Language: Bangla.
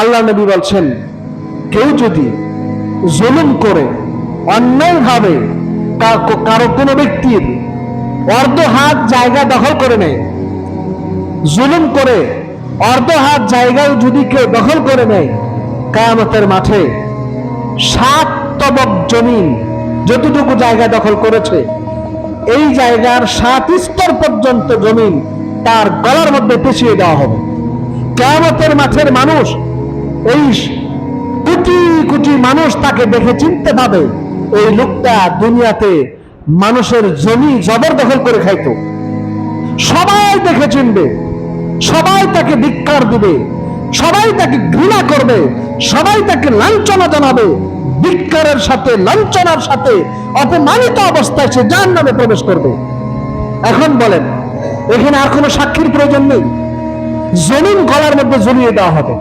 আল্লাহ নবী বলছেন, কেউ যদি জুলুম করে, অন্যায়ভাবে কারও কোনো ব্যক্তির অর্ধ হাত জায়গা দখল করে নেয়, জুলুম করে অর্ধ হাত জায়গায় যদি কেউ দখল করে নেয়, কায়ামতের মাঠে সাত তবক জমিন যতটুকু জায়গা দখল করেছে, এই জায়গার সাত স্তর পর্যন্ত জমিন তার গলার মধ্যে পেছিয়ে দেওয়া হবে। কেয়ামতের মাঠের মানুষ এই কোটি কোটি মানুষ তাকে দেখে চিনতে পাবে, এই লোকটা দুনিয়াতে মানুষের জমি জবরদখল করে খাইতো। সবাই দেখে চিনবে, সবাই তাকে ধিক্কার দিবে, সবাই তাকে ঘৃণা করবে, সবাই তাকে লাঞ্ছনা জানাবে, ধিক্কারের সাথে, লাঞ্ছনার সাথে, অপমানিত অবস্থায় সে যার নামে প্রবেশ করবে। এখন বলেন, এখানে আর কোনো সাক্ষীর প্রয়োজন নেই? জমিন গলার মধ্যে জড়িয়ে দেওয়া হবে।